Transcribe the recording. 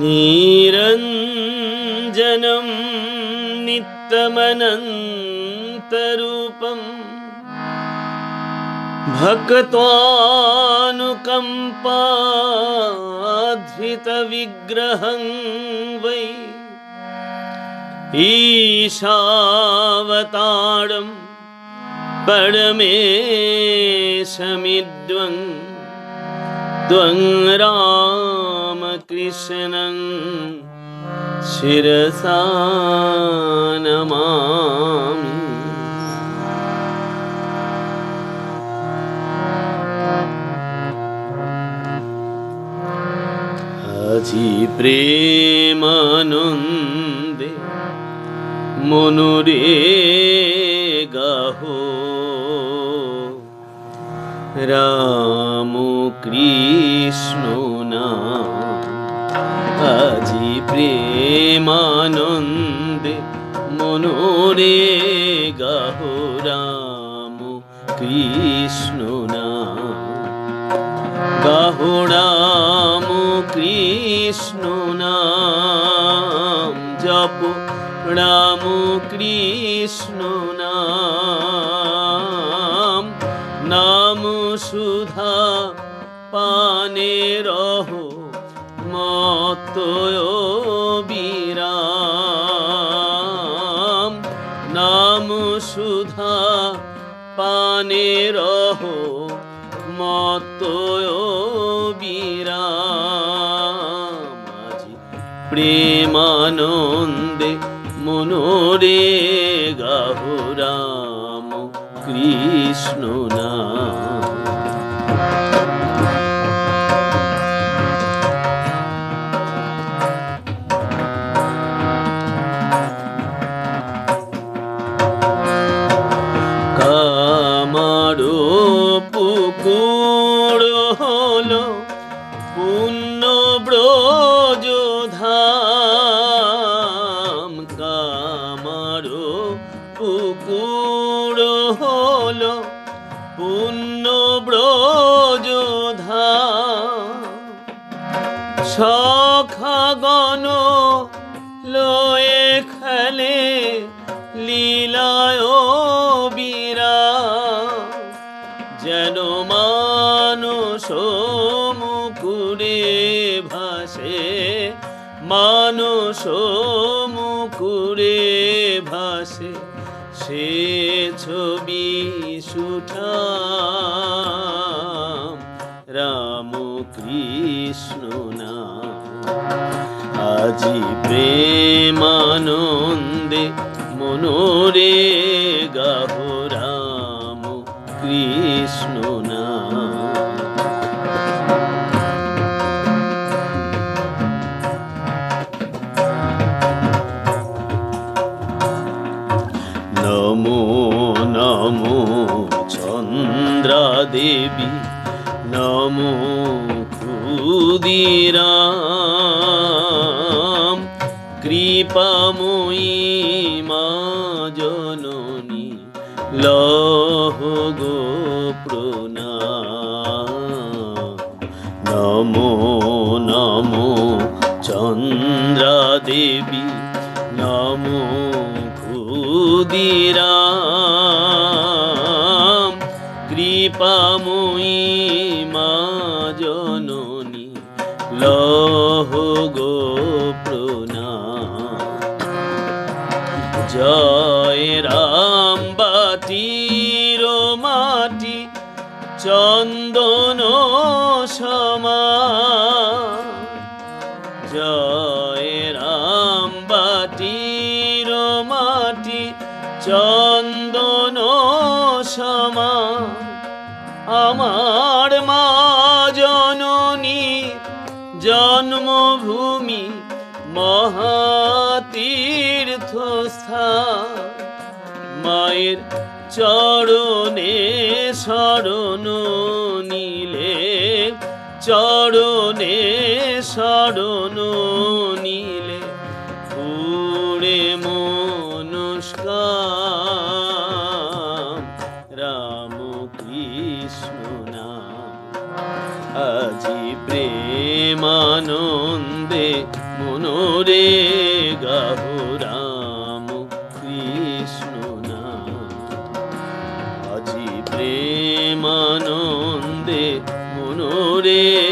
निरञ्जनं नित्यमनन्तरूपम् भक्त्वानुकम्पाध्वितविग्रहं वै ईशावतारं परमेशमिद्वं त्वं रामकृष्णं शिरसा नमामि আজি প্রেমানন্দে মনুরে গাহ রাম কৃষ্ণ নাম আজি প্রেমানন্দে মনোরে গাহ রাম কৃষ্ণ নাম গাহো রাম কৃষ্ণ নাম জপ রাম কৃষ্ণ নাম নাম সুধা মত বিরাম। নাম সুধা পানে রহ মত বিরাম। প্রেমানন্দে মনোরে গাহো রাম কৃষ্ণ নাম। পুকুর হলো পুণ্য ব্রজধাম সখাগণ লয়ে খেলে লীলায় বীরা যেন মানস মুকুরে ভাসে মানস মুকুরে ভাসে। সে ছবি সুঠাম রাম কৃষ্ণ না আজি প্রেমানন্দে মনোরে গাহ রাম কৃষ্ণ নাম। চন্দ্রা দেবী নমো ক্ষুদিরাম। কৃপাময়ী মা জননী, লহ গো নমো নমো চন্দ্রা দেবী নমো ক্ষুদিরাম। কৃপাময়ী মা জননী লহ গো জয় রাম বাটির মাটি চন্দন সমা আমার মা জননী জন্মভূমি মহাতীর্থস্থান। মায়ের চরণে শরণ নীলে চরণে শরণ নীলে পুরে মনুষ্কাম প্রেমানন্দে মনোরে গাহুরাম কৃষ্ণ আজি প্রেমানন্দে মনোরে